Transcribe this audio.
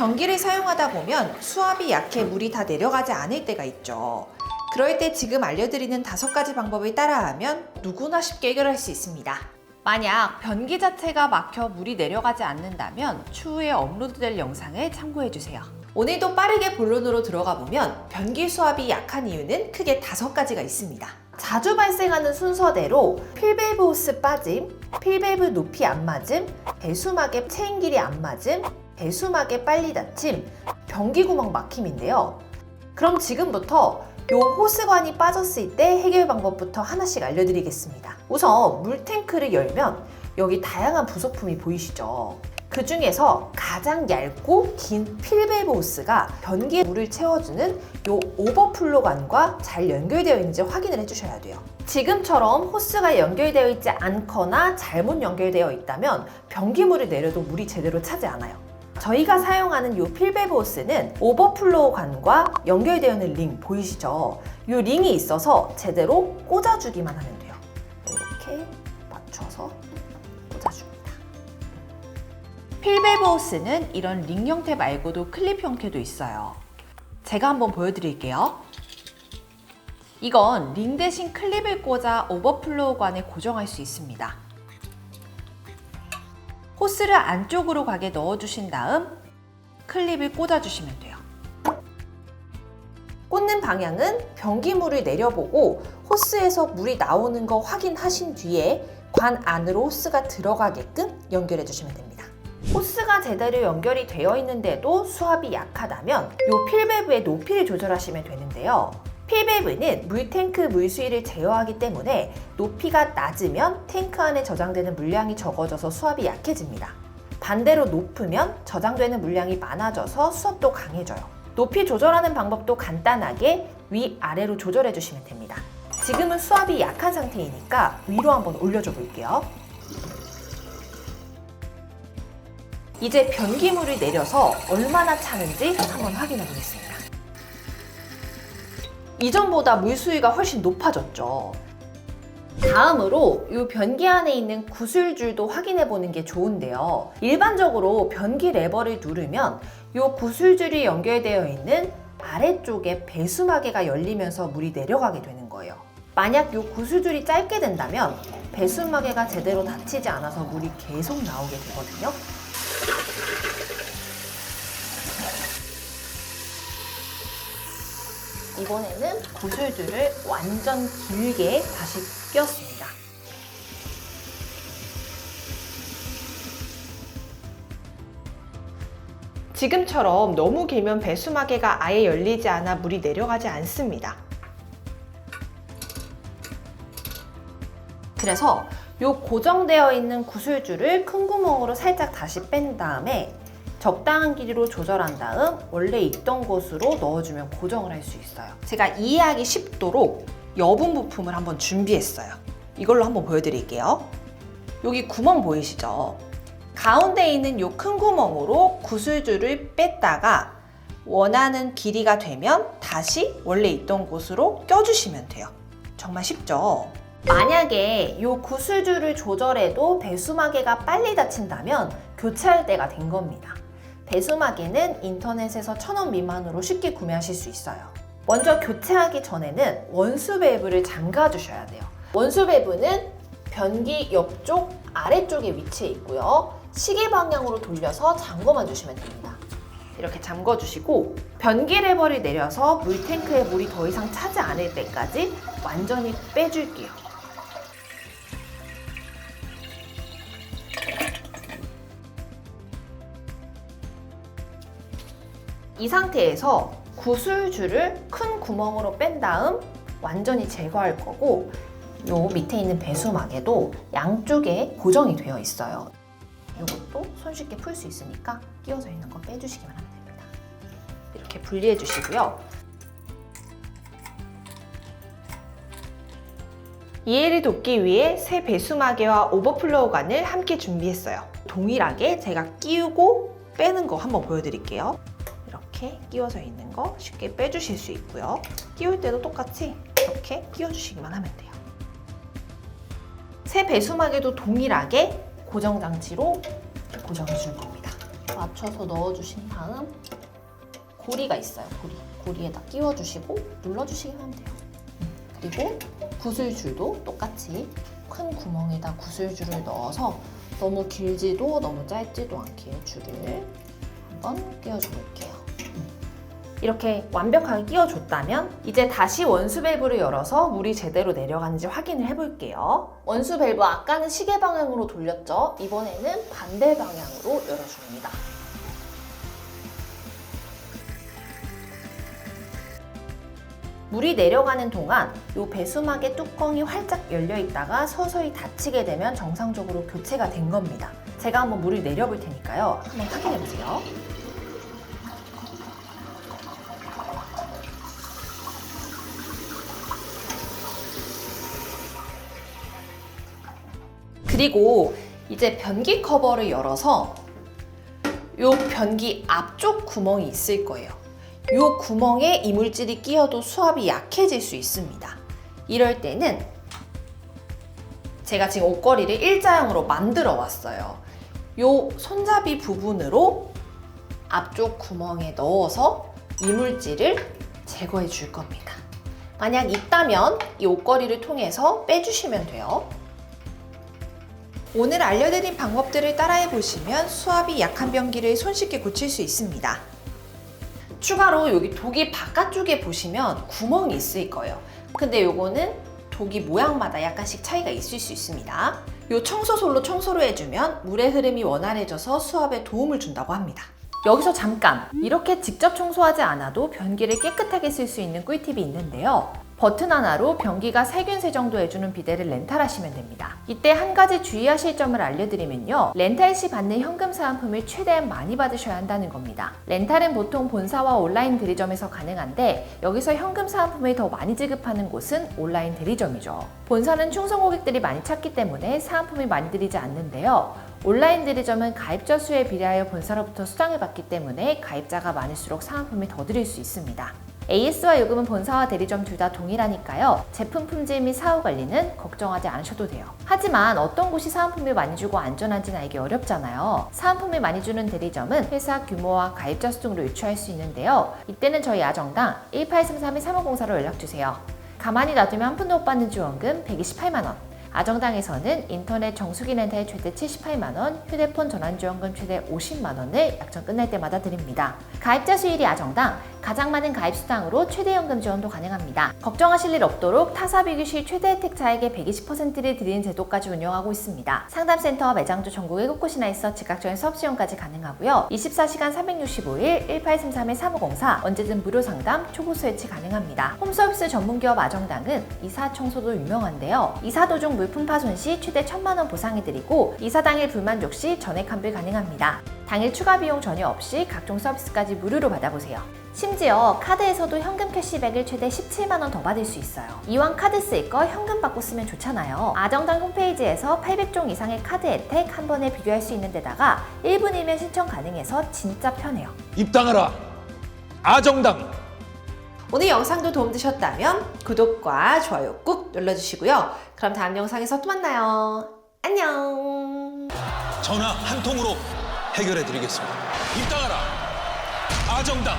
변기를 사용하다 보면 수압이 약해 물이 다 내려가지 않을 때가 있죠. 그럴 때 지금 알려드리는 다섯 가지 방법을 따라하면 누구나 쉽게 해결할 수 있습니다. 만약 변기 자체가 막혀 물이 내려가지 않는다면 추후에 업로드될 영상을 참고해주세요. 오늘도 빠르게 본론으로 들어가 보면 변기 수압이 약한 이유는 크게 다섯 가지가 있습니다. 자주 발생하는 순서대로 필밸브 호스 빠짐, 필밸브 높이 안 맞음, 배수막의 체인 길이 안 맞음, 배수막의 빨리 닫힘, 변기 구멍 막힘인데요. 그럼 지금부터 요 호스관이 빠졌을 때 해결 방법부터 하나씩 알려드리겠습니다. 우선 물탱크를 열면 여기 다양한 부속품이 보이시죠? 그 중에서 가장 얇고 긴 필밸브 호스가 변기에 물을 채워주는 요 오버플로관과 잘 연결되어 있는지 확인을 해주셔야 돼요. 지금처럼 호스가 연결되어 있지 않거나 잘못 연결되어 있다면 변기물을 내려도 물이 제대로 차지 않아요. 저희가 사용하는 이 필밸브 호스는 오버플로우 관과 연결되어 있는 링 보이시죠? 이 링이 있어서 제대로 꽂아주기만 하면 돼요. 이렇게 맞춰서 꽂아줍니다. 필밸브 호스는 이런 링 형태 말고도 클립 형태도 있어요. 제가 한번 보여드릴게요. 이건 링 대신 클립을 꽂아 오버플로우관에 고정할 수 있습니다. 호스를 안쪽으로 가게 넣어주신 다음 클립을 꽂아주시면 돼요. 꽂는 방향은 변기물을 내려보고 호스에서 물이 나오는 거 확인하신 뒤에 관 안으로 호스가 들어가게끔 연결해 주시면 됩니다. 호스가 제대로 연결이 되어 있는데도 수압이 약하다면 이 필밸브의 높이를 조절하시면 되는데요. 필밸브는 물탱크 물수위를 제어하기 때문에 높이가 낮으면 탱크 안에 저장되는 물량이 적어져서 수압이 약해집니다. 반대로 높으면 저장되는 물량이 많아져서 수압도 강해져요. 높이 조절하는 방법도 간단하게 위아래로 조절해 주시면 됩니다. 지금은 수압이 약한 상태이니까 위로 한번 올려줘 볼게요. 이제 변기물을 내려서 얼마나 차는지 한번 확인해 보겠습니다. 이전보다 물 수위가 훨씬 높아졌죠. 다음으로 이 변기 안에 있는 구슬줄도 확인해 보는 게 좋은데요. 일반적으로 변기 레버를 누르면 이 구슬줄이 연결되어 있는 아래쪽에 배수마개가 열리면서 물이 내려가게 되는 거예요. 만약 이 구슬줄이 짧게 된다면 배수마개가 제대로 닫히지 않아서 물이 계속 나오게 되거든요. 이번에는 구슬줄을 완전 길게 다시 끼웠습니다. 지금처럼 너무 길면 배수마개가 아예 열리지 않아 물이 내려가지 않습니다. 그래서 이 고정되어 있는 구슬줄을 큰 구멍으로 살짝 다시 뺀 다음에 적당한 길이로 조절한 다음 원래 있던 곳으로 넣어주면 고정을 할 수 있어요. 제가 이해하기 쉽도록 여분 부품을 한번 준비했어요. 이걸로 한번 보여드릴게요. 여기 구멍 보이시죠? 가운데 있는 이 큰 구멍으로 구슬줄을 뺐다가 원하는 길이가 되면 다시 원래 있던 곳으로 껴주시면 돼요. 정말 쉽죠? 만약에 이 구슬줄을 조절해도 배수마개가 빨리 닫힌다면 교체할 때가 된 겁니다. 배수마개는 인터넷에서 1,000원 미만으로 쉽게 구매하실 수 있어요. 먼저 교체하기 전에는 원수 밸브를 잠가 주셔야 돼요. 원수 밸브는 변기 옆쪽 아래쪽에 위치해 있고요. 시계 방향으로 돌려서 잠궈만 주시면 됩니다. 이렇게 잠궈 주시고 변기 레버를 내려서 물탱크에 물이 더 이상 차지 않을 때까지 완전히 빼줄게요. 이 상태에서 구슬줄을 큰 구멍으로 뺀 다음 완전히 제거할 거고 요 밑에 있는 배수막에도 양쪽에 고정이 되어 있어요. 이것도 손쉽게 풀 수 있으니까 끼워져 있는 거 빼주시기만 하면 됩니다. 이렇게 분리해 주시고요. 이해를 돕기 위해 새 배수마개와 오버플로우관을 함께 준비했어요. 동일하게 제가 끼우고 빼는 거 한번 보여드릴게요. 이렇게 끼워져 있는 거 쉽게 빼주실 수 있고요. 끼울 때도 똑같이 이렇게 끼워주시기만 하면 돼요. 새 배수막에도 동일하게 고정 장치로 고정해 줄 겁니다. 맞춰서 넣어주신 다음 고리가 있어요. 고리. 고리에다 끼워주시고 눌러주시기만 하면 돼요. 음, 그리고 구슬줄도 똑같이 큰 구멍에다 구슬줄을 넣어서 너무 길지도 너무 짧지도 않게 줄을 한번 끼워줘 볼게요. 이렇게 완벽하게 끼워줬다면 이제 다시 원수 밸브를 열어서 물이 제대로 내려가는지 확인을 해볼게요. 원수 밸브 아까는 시계 방향으로 돌렸죠? 이번에는 반대 방향으로 열어줍니다. 물이 내려가는 동안 이 배수막의 뚜껑이 활짝 열려 있다가 서서히 닫히게 되면 정상적으로 교체가 된 겁니다. 제가 한번 물을 내려볼 테니까요. 한번 확인해 보세요. 그리고 이제 변기 커버를 열어서 요 변기 앞쪽 구멍이 있을 거예요. 요 구멍에 이물질이 끼어도 수압이 약해질 수 있습니다. 이럴 때는 제가 지금 옷걸이를 일자형으로 만들어 왔어요. 요 손잡이 부분으로 앞쪽 구멍에 넣어서 이물질을 제거해 줄 겁니다. 만약 있다면 이 옷걸이를 통해서 빼주시면 돼요. 오늘 알려드린 방법들을 따라해 보시면 수압이 약한 변기를 손쉽게 고칠 수 있습니다. 추가로 여기 독이 바깥쪽에 보시면 구멍이 있을 거예요. 근데 요거는 독이 모양마다 약간씩 차이가 있을 수 있습니다. 요 청소솔로 청소를 해주면 물의 흐름이 원활해져서 수압에 도움을 준다고 합니다. 여기서 잠깐! 이렇게 직접 청소하지 않아도 변기를 깨끗하게 쓸 수 있는 꿀팁이 있는데요. 버튼 하나로 변기가 세균 세 정도 해주는 비데를 렌탈하시면 됩니다. 이때 한 가지 주의하실 점을 알려드리면요. 렌탈 시 받는 현금 사은품을 최대한 많이 받으셔야 한다는 겁니다. 렌탈은 보통 본사와 온라인 대리점에서 가능한데 여기서 현금 사은품을 더 많이 지급하는 곳은 온라인 대리점이죠. 본사는 충성 고객들이 많이 찾기 때문에 사은품을 많이 드리지 않는데요. 온라인 대리점은 가입자 수에 비례하여 본사로부터 수당을 받기 때문에 가입자가 많을수록 사은품을 더 드릴 수 있습니다. AS와 요금은 본사와 대리점 둘 다 동일하니까요. 제품 품질 및 사후 관리는 걱정하지 않으셔도 돼요. 하지만 어떤 곳이 사은품을 많이 주고 안전한지는 알기 어렵잖아요. 사은품을 많이 주는 대리점은 회사 규모와 가입자 수 등으로 유추할 수 있는데요. 이때는 저희 아정당 1833-3504로 연락주세요. 가만히 놔두면 한 푼도 못 받는 지원금 128만원. 아정당에서는 인터넷 정수기 렌탈 최대 78만원, 휴대폰 전환지원금 최대 50만원을 약정 끝날 때마다 드립니다. 가입자 수일이 아정당, 가장 많은 가입 수당으로 최대 연금 지원도 가능합니다. 걱정하실 일 없도록 타사 비교 시 최대 혜택자에게 120%를 드리는 제도까지 운영하고 있습니다. 상담센터와 매장도 전국에 곳곳이나 있어 즉각적인 수업 지원까지 가능하고요. 24시간 365일 1833-3504 언제든 무료 상담, 초보 설치 가능합니다. 홈서비스 전문기업 아정당은 이사 청소도 유명한데요. 이사 도중 물품 파손 시 최대 1000만원 보상해드리고 이사 당일 불만족 시 전액 환불 가능합니다. 당일 추가 비용 전혀 없이 각종 서비스까지 무료로 받아보세요. 심지어 카드에서도 현금 캐시백을 최대 17만원 더 받을 수 있어요. 이왕 카드 쓸 거 현금 받고 쓰면 좋잖아요. 아정당 홈페이지에서 800종 이상의 카드 혜택 한 번에 비교할 수 있는 데다가 1분이면 신청 가능해서 진짜 편해요. 입당하라 아정당 오늘 영상도 도움되셨다면 구독과 좋아요 꾹 눌러주시고요. 그럼 다음 영상에서 또 만나요. 안녕! 전화 한 통으로 해결해 드리겠습니다 입당하라 아정당